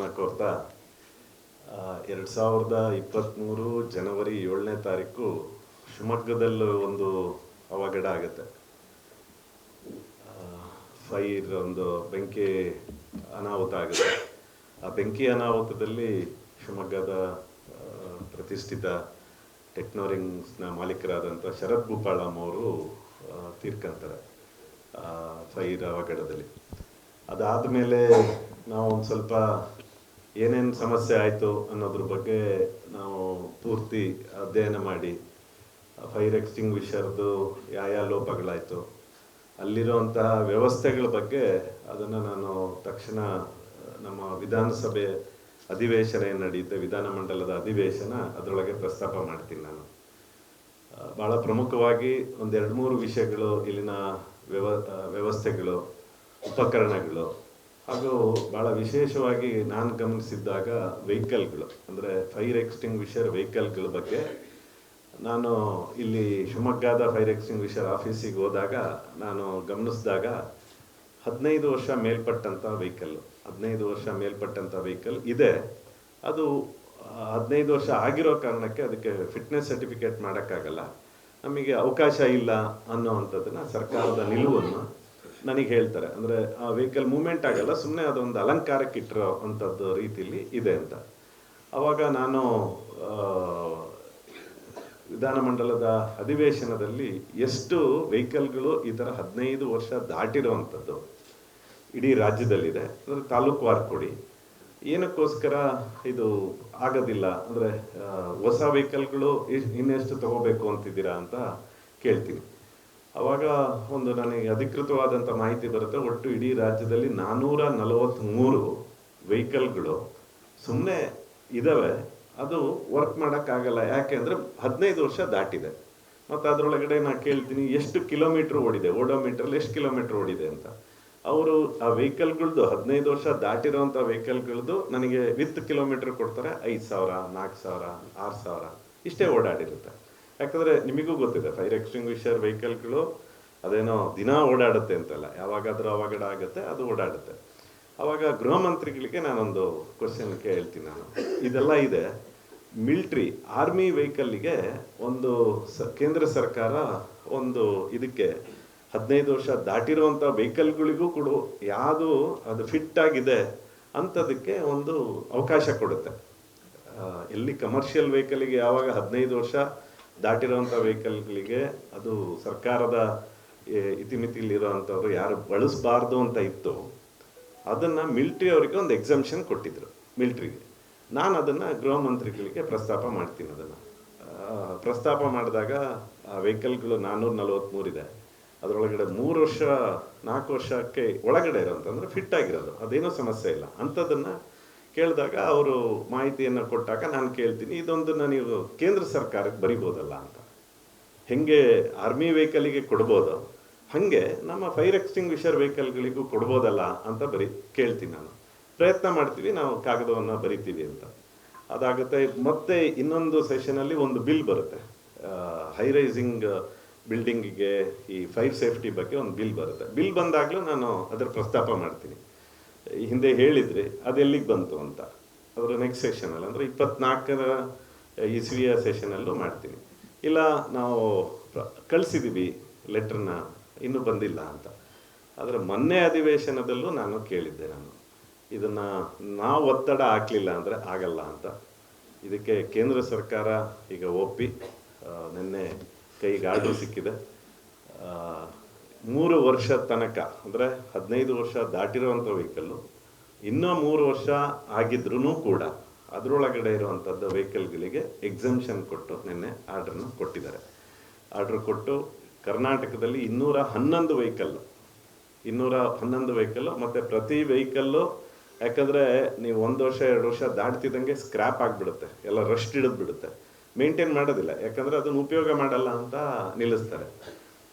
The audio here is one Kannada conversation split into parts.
ಕೋರ್ತಾ ಎರಡು ಸಾವಿರದ ಇಪ್ಪತ್ತ್ಮೂರು ಜನವರಿ ಏಳನೇ ತಾರೀಕು ಶಿವಮೊಗ್ಗದಲ್ಲಿ ಒಂದು ಅವಘಡ ಆಗುತ್ತೆ. ಫೈರ್ ಒಂದು ಬೆಂಕಿ ಅನಾಹುತ ಆಗುತ್ತೆ. ಆ ಬೆಂಕಿ ಅನಾಹುತದಲ್ಲಿ ಶಿವಮೊಗ್ಗದ ಪ್ರತಿಷ್ಠಿತ ಟೆಕ್ನೋರಿಂಗ್ಸ್ನ ಮಾಲೀಕರಾದಂಥ ಶರತ್ ಭೂಪಾಳಂ ಅವರು ತೀರ್ಕಂತಾರೆ ಫೈರ್ ಅವಘಡದಲ್ಲಿ. ಅದಾದಮೇಲೆ ನಾವು ಒಂದು ಸ್ವಲ್ಪ ಏನೇನು ಸಮಸ್ಯೆ ಆಯಿತು ಅನ್ನೋದ್ರ ಬಗ್ಗೆ ನಾವು ಪೂರ್ತಿ ಅಧ್ಯಯನ ಮಾಡಿ. ಫೈರ್ ಎಕ್ಸ್ಟಿಂಗ್ವಿಷರ್ದು ಯಾವ ಯಾವ ಲೋಪಗಳಾಯಿತು. ಅಲ್ಲಿರುವಂತಹ ವ್ಯವಸ್ಥೆಗಳ ಬಗ್ಗೆ ಅದನ್ನು ನಾನು ತಕ್ಷಣ, ನಮ್ಮ ವಿಧಾನಸಭೆ ಅಧಿವೇಶನ ಏನು ನಡೆಯುತ್ತೆ, ವಿಧಾನಮಂಡಲದ ಅಧಿವೇಶನ, ಅದರೊಳಗೆ ಪ್ರಸ್ತಾಪ ಮಾಡ್ತೀನಿ ನಾನು. ಭಾಳ ಪ್ರಮುಖವಾಗಿ ಒಂದೆರಡು ಮೂರು ವಿಷಯಗಳು ಇಲ್ಲಿನ ವ್ಯವ ವ್ಯವಸ್ಥೆಗಳು, ಉಪಕರಣಗಳು. ಹಾಗೂ ಬಹಳ ವಿಶೇಷವಾಗಿ ನಾನು ಗಮನಿಸಿದ್ದಾಗ ವೆಹಿಕಲ್ಗಳು, ಅಂದರೆ ಫೈರ್ ಎಕ್ಸ್ಟಿಂಗ್ವಿಷರ್ ವೆಹಿಕಲ್ಗಳ ಬಗ್ಗೆ. ನಾನು ಇಲ್ಲಿ ಶಿವಮೊಗ್ಗದ ಫೈರ್ ಎಕ್ಸ್ಟಿಂಗ್ವಿಷರ್ ಆಫೀಸಿಗೆ ಹೋದಾಗ ನಾನು ಗಮನಿಸಿದಾಗ ಹದಿನೈದು ವರ್ಷ ಮೇಲ್ಪಟ್ಟಂಥ ವೆಹಿಕಲ್, ಹದಿನೈದು ವರ್ಷ ಮೇಲ್ಪಟ್ಟಂಥ ವೆಹಿಕಲ್ ಇದೆ. ಅದು, ಹದಿನೈದು ವರ್ಷ ಆಗಿರೋ ಕಾರಣಕ್ಕೆ ಅದಕ್ಕೆ ಫಿಟ್ನೆಸ್ ಸರ್ಟಿಫಿಕೇಟ್ ಮಾಡೋಕ್ಕಾಗಲ್ಲ. ನಮಗೆ ಅವಕಾಶ ಇಲ್ಲ ಅನ್ನೋವಂಥದ್ದನ್ನ ಸರ್ಕಾರದ ನಿಲುವನ್ನು ನನಗೆ ಹೇಳ್ತಾರೆ. ಅಂದರೆ ಆ ವೆಹಿಕಲ್ ಮೂವ್ಮೆಂಟ್ ಆಗಲ್ಲ ಸುಮ್ಮನೆ ಅದೊಂದು ಅಲಂಕಾರಕ್ಕೆ ಇಟ್ಟಿರೋ ಅಂಥದ್ದು ರೀತಿಲಿ ಇದೆ ಅಂತ. ಅವಾಗ ನಾನು ವಿಧಾನಮಂಡಲದ ಅಧಿವೇಶನದಲ್ಲಿ ಎಷ್ಟು ವೆಹಿಕಲ್ಗಳು ಈ ಥರ ಹದಿನೈದು ವರ್ಷ ದಾಟಿರುವಂಥದ್ದು ಇಡೀ ರಾಜ್ಯದಲ್ಲಿದೆ. ಅಂದರೆ ತಾಲೂಕು ಕೊಡಿ ಏನಕ್ಕೋಸ್ಕರ ಇದು ಆಗೋದಿಲ್ಲ? ಅಂದರೆ ಹೊಸ ವೆಹಿಕಲ್ಗಳು ಇನ್ನೆಷ್ಟು ತಗೋಬೇಕು ಅಂತಿದ್ದೀರಾ ಅಂತ ಕೇಳ್ತೀನಿ. ಅವಾಗ ಒಂದು ನನಗೆ ಅಧಿಕೃತವಾದಂಥ ಮಾಹಿತಿ ಬರುತ್ತೆ ಒಟ್ಟು ಇಡೀ ರಾಜ್ಯದಲ್ಲಿ ನಾನ್ನೂರ ನಲವತ್ತ್ಮೂರು ವೆಹಿಕಲ್ಗಳು ಸುಮ್ಮನೆ ಇದ್ದಾವೆ ಅದು ವರ್ಕ್ ಮಾಡೋಕ್ಕಾಗಲ್ಲ. ಯಾಕೆಂದರೆ ಹದಿನೈದು ವರ್ಷ ದಾಟಿದೆ. ಮತ್ತು ಅದರೊಳಗಡೆ ನಾನು ಕೇಳ್ತೀನಿ, ಎಷ್ಟು ಕಿಲೋಮೀಟ್ರ್ ಓಡಿದೆ? ಓಡೋಮೀಟ್ರಲ್ಲಿ ಎಷ್ಟು ಕಿಲೋಮೀಟ್ರ್ ಓಡಿದೆ ಅಂತ. ಅವರು ಆ ವೆಹಿಕಲ್ಗಳದ್ದು ಹದಿನೈದು ವರ್ಷ ದಾಟಿರೋಂಥ ವೆಹಿಕಲ್ಗಳದ್ದು ನನಗೆ ವಿತ್ ಕಿಲೋಮೀಟ್ರ್ ಕೊಡ್ತಾರೆ. ಐದು ಸಾವಿರ, ನಾಲ್ಕು ಸಾವಿರ, ಆರು ಸಾವಿರ, ಇಷ್ಟೇ ಓಡಾಡಿರುತ್ತೆ. ಯಾಕಂದರೆ ನಿಮಗೂ ಗೊತ್ತಿದೆ ಫೈರ್ ಎಕ್ಸ್ಟಿಂಗ್ವಿಷರ್ ವೆಹಿಕಲ್ಗಳು ಅದೇನೋ ದಿನ ಓಡಾಡುತ್ತೆ ಅಂತಲ್ಲ. ಯಾವಾಗಾದರೂ ಅವಾಗಡ ಆಗುತ್ತೆ, ಅದು ಓಡಾಡುತ್ತೆ. ಅವಾಗ ಗೃಹ ಮಂತ್ರಿಗಳಿಗೆ ನಾನೊಂದು ಕ್ವಶನ್ ಕೇಳ್ತೀನಿ ನಾನು. ಇದೆಲ್ಲ ಇದೆ. ಮಿಲ್ಟ್ರಿ ಆರ್ಮಿ ವೆಹಿಕಲ್ಗೆ ಒಂದು ಸ, ಕೇಂದ್ರ ಸರ್ಕಾರ ಒಂದು ಇದಕ್ಕೆ ಹದಿನೈದು ವರ್ಷ ದಾಟಿರುವಂಥ ವೆಹಿಕಲ್ಗಳಿಗೂ ಕೂಡ ಯಾವುದು ಅದು ಫಿಟ್ ಆಗಿದೆ ಅಂಥದಕ್ಕೆ ಒಂದು ಅವಕಾಶ ಕೊಡುತ್ತೆ. ಎಲ್ಲಿ ಕಮರ್ಷಿಯಲ್ ವೆಹಿಕಲ್ಗೆ ಯಾವಾಗ ಹದಿನೈದು ವರ್ಷ ದಾಟಿರೋಂಥ ವೆಹಿಕಲ್ಗಳಿಗೆ ಅದು ಸರ್ಕಾರದ ಇತಿಮಿತಿಲಿರುವಂಥವ್ರು ಯಾರು ಬಳಸಬಾರ್ದು ಅಂತ ಇತ್ತು, ಅದನ್ನು ಮಿಲ್ಟ್ರಿ ಅವರಿಗೆ ಒಂದು ಎಕ್ಸಮ್ಷನ್ ಕೊಟ್ಟಿದ್ದರು ಮಿಲ್ಟ್ರಿಗೆ. ನಾನು ಅದನ್ನು ಗೃಹ ಮಂತ್ರಿಗಳಿಗೆ ಪ್ರಸ್ತಾಪ ಮಾಡ್ತೀನಿ ಅದನ್ನು. ಪ್ರಸ್ತಾಪ ಮಾಡಿದಾಗ ಆ ವೆಹಿಕಲ್ಗಳು ನಾನ್ನೂರ ನಲವತ್ತ್ಮೂರಿದೆ ಅದರೊಳಗಡೆ ಮೂರು ವರ್ಷ, ನಾಲ್ಕು ವರ್ಷಕ್ಕೆ ಒಳಗಡೆ ಇರೋಂಥ ಅಂದರೆ ಫಿಟ್ ಆಗಿರೋದು, ಅದೇನೂ ಸಮಸ್ಯೆ ಇಲ್ಲ. ಅಂಥದ್ದನ್ನು ಕೇಳಿದಾಗ ಅವರು ಮಾಹಿತಿಯನ್ನು ಕೊಟ್ಟಾಗ ನಾನು ಕೇಳ್ತೀನಿ, ಇದೊಂದನ್ನು ನೀವು ಕೇಂದ್ರ ಸರ್ಕಾರಕ್ಕೆ ಬರಿಬೋದಲ್ಲ ಅಂತ. ಹೆಂಗೆ ಆರ್ಮಿ ವೆಹಿಕಲಿಗೆ ಕೊಡ್ಬೋದು, ಹಾಗೆ ನಮ್ಮ ಫೈರ್ ಎಕ್ಸ್ಟಿಂಗ್ವಿಷರ್ ವೆಹಿಕಲ್ಗಳಿಗೂ ಕೊಡ್ಬೋದಲ್ಲ ಅಂತ ಬರೀ ಕೇಳ್ತೀನಿ ನಾನು. ಪ್ರಯತ್ನ ಮಾಡ್ತೀವಿ, ನಾವು ಕಾಗದವನ್ನು ಬರಿತೀವಿ ಅಂತ. ಅದಾಗುತ್ತೆ, ಮತ್ತೆ ಇನ್ನೊಂದು ಸೆಷನಲ್ಲಿ ಒಂದು ಬಿಲ್ ಬರುತ್ತೆ. ಹೈ ರೈಸಿಂಗ್ ಬಿಲ್ಡಿಂಗಿಗೆ ಈ ಫೈರ್ ಸೇಫ್ಟಿ ಬಗ್ಗೆ ಒಂದು ಬಿಲ್ ಬರುತ್ತೆ. ಬಿಲ್ ಬಂದಾಗಲೂ ನಾನು ಅದರ ಪ್ರಸ್ತಾಪ ಮಾಡ್ತೀನಿ. ಹಿಂದೆ ಹೇಳಿದರೆ ಅದು ಎಲ್ಲಿಗೆ ಬಂತು ಅಂತ. ಅದರ ನೆಕ್ಸ್ಟ್ ಸೆಷನಲ್ಲಿ ಅಂದರೆ ಇಪ್ಪತ್ನಾಲ್ಕರ ಇಸ್ವಿಯ ಸೆಷನಲ್ಲೂ ಮಾಡ್ತೀನಿ. ಇಲ್ಲ, ನಾವು ಕಳಿಸಿದ್ದೀವಿ ಲೆಟ್ರನ್ನ ಇನ್ನೂ ಬಂದಿಲ್ಲ ಅಂತ. ಆದರೆ ಮೊನ್ನೆ ಅಧಿವೇಶನದಲ್ಲೂ ನಾನು ಕೇಳಿದ್ದೆ ನಾನು. ಇದನ್ನು ನಾವು ಒತ್ತಡ ಹಾಕಲಿಲ್ಲ ಅಂದರೆ ಆಗಲ್ಲ ಅಂತ. ಇದಕ್ಕೆ ಕೇಂದ್ರ ಸರ್ಕಾರ ಈಗ ಒಪ್ಪಿ ನಿನ್ನೆ ಕೈಗೆ ಆರ್ಡರ್ ಸಿಕ್ಕಿದೆ ಮೂರು ವರ್ಷ ತನಕ, ಅಂದರೆ ಹದಿನೈದು ವರ್ಷ ದಾಟಿರುವಂಥ ವೆಹಿಕಲ್ಲು ಇನ್ನೂ ಮೂರು ವರ್ಷ ಆಗಿದ್ರೂ ಕೂಡ ಅದರೊಳಗಡೆ ಇರುವಂಥದ್ದು ವೆಹಿಕಲ್ಗಳಿಗೆ ಎಕ್ಸಮ್ಷನ್ ಕೊಟ್ಟು ನಿನ್ನೆ ಆರ್ಡ್ರನ್ನ ಕೊಟ್ಟಿದ್ದಾರೆ. ಆರ್ಡ್ರ್ ಕೊಟ್ಟು ಕರ್ನಾಟಕದಲ್ಲಿ ಇನ್ನೂರ ಹನ್ನೊಂದು ವೆಹಿಕಲ್ಲು ಇನ್ನೂರ ಹನ್ನೊಂದು ವೆಹಿಕಲ್ಲು ಮತ್ತು ಪ್ರತಿ ವೆಹಿಕಲ್ಲು ಯಾಕಂದರೆ ನೀವು ಒಂದು ವರ್ಷ, ಎರಡು ವರ್ಷ ದಾಟ್ತಿದ್ದಂಗೆ ಸ್ಕ್ರ್ಯಾಪ್ ಆಗಿಬಿಡುತ್ತೆ, ಎಲ್ಲ ರಸ್ಟ್ ಹಿಡಿದು ಬಿಡುತ್ತೆ ಮೇಂಟೈನ್ ಮಾಡೋದಿಲ್ಲ, ಯಾಕಂದರೆ ಅದನ್ನು ಉಪಯೋಗ ಮಾಡಲ್ಲ ಅಂತ ನಿಲ್ಲಿಸ್ತಾರೆ.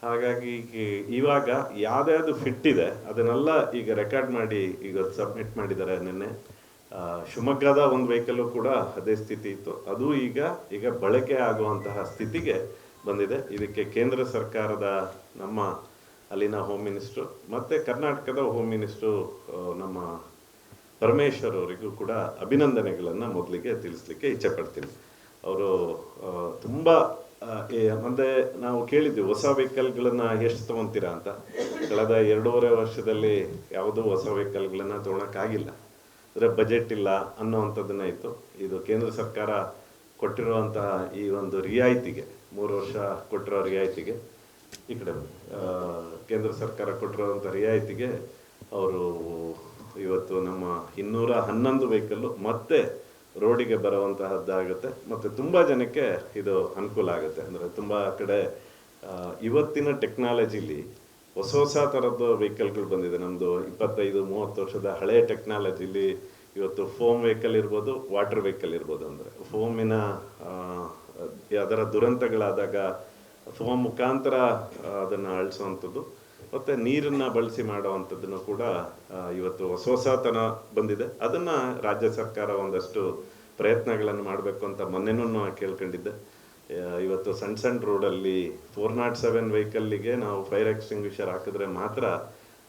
ಹಾಗಾಗಿ ಈಗ ಇವಾಗ ಯಾವ್ದ್ಯಾವ್ದು ಫಿಟ್ ಇದೆ, ಅದನ್ನೆಲ್ಲ ಈಗ ರೆಕಾರ್ಡ್ ಮಾಡಿ ಈಗ ಸಬ್ಮಿಟ್ ಮಾಡಿದ್ದಾರೆ ನಿನ್ನೆ. ಶಿವಮೊಗ್ಗದ ಒಂದು ವೆಹಿಕಲ್ಲು ಕೂಡ ಅದೇ ಸ್ಥಿತಿ ಇತ್ತು. ಅದು ಈಗ ಈಗ ಬಳಕೆ ಆಗುವಂತಹ ಸ್ಥಿತಿಗೆ ಬಂದಿದೆ. ಇದಕ್ಕೆ ಕೇಂದ್ರ ಸರ್ಕಾರದ ನಮ್ಮ ಅಲ್ಲಿನ ಹೋಮ್ ಮಿನಿಸ್ಟ್ರು ಮತ್ತು ಕರ್ನಾಟಕದ ಹೋಮ್ ಮಿನಿಸ್ಟ್ರು ನಮ್ಮ ಪರಮೇಶ್ವರ್ ಅವರಿಗೂ ಕೂಡ ಅಭಿನಂದನೆಗಳನ್ನು ಮೊದಲಿಗೆ ತಿಳಿಸ್ಲಿಕ್ಕೆ ಇಚ್ಛೆ ಪಡ್ತೀನಿ. ಅವರು ತುಂಬ ಮುಂದೆ ನಾವು ಕೇಳಿದ್ವಿ ಹೊಸ ವೆಹಿಕಲ್ಗಳನ್ನ ಎಷ್ಟು ತೊಗೊತೀರಾ ಅಂತ. ಕಳೆದ ಎರಡೂವರೆ ವರ್ಷದಲ್ಲಿ ಯಾವುದೂ ಹೊಸ ವೆಹಿಕಲ್ಗಳನ್ನ ತೊಗೊಳಕ್ಕಾಗಿಲ್ಲ. ಅಂದರೆ ಬಜೆಟ್ ಇಲ್ಲ ಅನ್ನೋವಂಥದ್ದನ್ನ ಇತ್ತು. ಇದು ಕೇಂದ್ರ ಸರ್ಕಾರ ಕೊಟ್ಟಿರುವಂತಹ ಈ ಒಂದು ರಿಯಾಯಿತಿಗೆ, ಮೂರು ವರ್ಷ ಕೊಟ್ಟಿರೋ ರಿಯಾಯಿತಿಗೆ, ಈ ಕಡೆ ಕೇಂದ್ರ ಸರ್ಕಾರ ಕೊಟ್ಟಿರುವಂಥ ರಿಯಾಯಿತಿಗೆ ಅವರು ಇವತ್ತು ನಮ್ಮ ಇನ್ನೂರ ಹನ್ನೊಂದು ವೆಹಿಕಲ್ಲು ಮತ್ತೆ ರೋಡಿಗೆ ಬರುವಂತಹದ್ದಾಗುತ್ತೆ. ಮತ್ತು ತುಂಬ ಜನಕ್ಕೆ ಇದು ಅನುಕೂಲ ಆಗುತ್ತೆ. ಅಂದರೆ ತುಂಬ ಕಡೆ ಇವತ್ತಿನ ಟೆಕ್ನಾಲಜಿಲಿ ಹೊಸ ಹೊಸ ಥರದ್ದು ವೆಹಿಕಲ್ಗಳು ಬಂದಿದೆ. ನಮ್ಮದು ಇಪ್ಪತ್ತೈದು, ಮೂವತ್ತು ವರ್ಷದ ಹಳೆಯ ಟೆಕ್ನಾಲಜಿಲಿ ಇವತ್ತು ಫೋಮ್ ವೆಹಿಕಲ್ ಇರ್ಬೋದು, ವಾಟರ್ ವೆಹಿಕಲ್ ಇರ್ಬೋದು ಅಂದರೆ ಫೋಮಿನ ಅದರ ದುರಂತಗಳಾದಾಗ ಫೋಮ್ ಮುಖಾಂತರ ಅದನ್ನು ಅಳಿಸುವಂಥದ್ದು. ಮತ್ತು ನೀರನ್ನು ಬಳಸಿ ಮಾಡುವಂಥದ್ದನ್ನು ಕೂಡ ಇವತ್ತು ಹೊಸ ಹೊಸತನ ಬಂದಿದೆ. ಅದನ್ನು ರಾಜ್ಯ ಸರ್ಕಾರ ಒಂದಷ್ಟು ಪ್ರಯತ್ನಗಳನ್ನು ಮಾಡಬೇಕು ಅಂತ ಮೊನ್ನೆನೂ ನಾನು ಕೇಳ್ಕೊಂಡಿದ್ದೆ. ಇವತ್ತು ಸಣ್ಣ ಸಣ್ಣ ರೋಡಲ್ಲಿ ಫೋರ್ ನಾಟ್ ಸೆವೆನ್ ವೆಹಿಕಲ್ಲಿಗೆ ನಾವು ಫೈರ್ ಎಕ್ಸ್ಟಿಂಗ್ವಿಷರ್ ಹಾಕಿದ್ರೆ ಮಾತ್ರ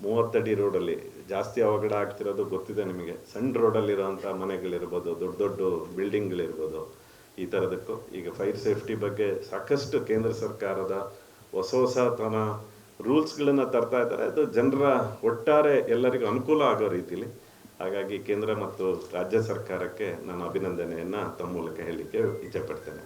ಮೂವತ್ತಡಿ ರೋಡಲ್ಲಿ, ಜಾಸ್ತಿ ಅವಘಡ ಆಗ್ತಿರೋದು ಗೊತ್ತಿದೆ ನಿಮಗೆ. ಸಣ್ಣ ರೋಡಲ್ಲಿರೋಂಥ ಮನೆಗಳಿರ್ಬೋದು, ದೊಡ್ಡ ದೊಡ್ಡ ಬಿಲ್ಡಿಂಗ್ಗಳಿರ್ಬೋದು ಈ ಥರದಕ್ಕೂ. ಈಗ ಫೈರ್ ಸೇಫ್ಟಿ ಬಗ್ಗೆ ಸಾಕಷ್ಟು ಕೇಂದ್ರ ಸರ್ಕಾರದ ಹೊಸ ಹೊಸತನ ರೂಲ್ಸ್ಗಳನ್ನು ತರ್ತಾ ಇದ್ದಾರೆ. ಅದು ಜನರ ಒಟ್ಟಾರೆ ಎಲ್ಲರಿಗೂ ಅನುಕೂಲ ಆಗೋ ರೀತಿಲಿ. ಹಾಗಾಗಿ ಕೇಂದ್ರ ಮತ್ತು ರಾಜ್ಯ ಸರ್ಕಾರಕ್ಕೆ ನಾನು ಅಭಿನಂದನೆಯನ್ನು ತಮ್ಮ ಮೂಲಕ ಹೇಳಲಿಕ್ಕೆ ಇಚ್ಛೆಪಡ್ತೇನೆ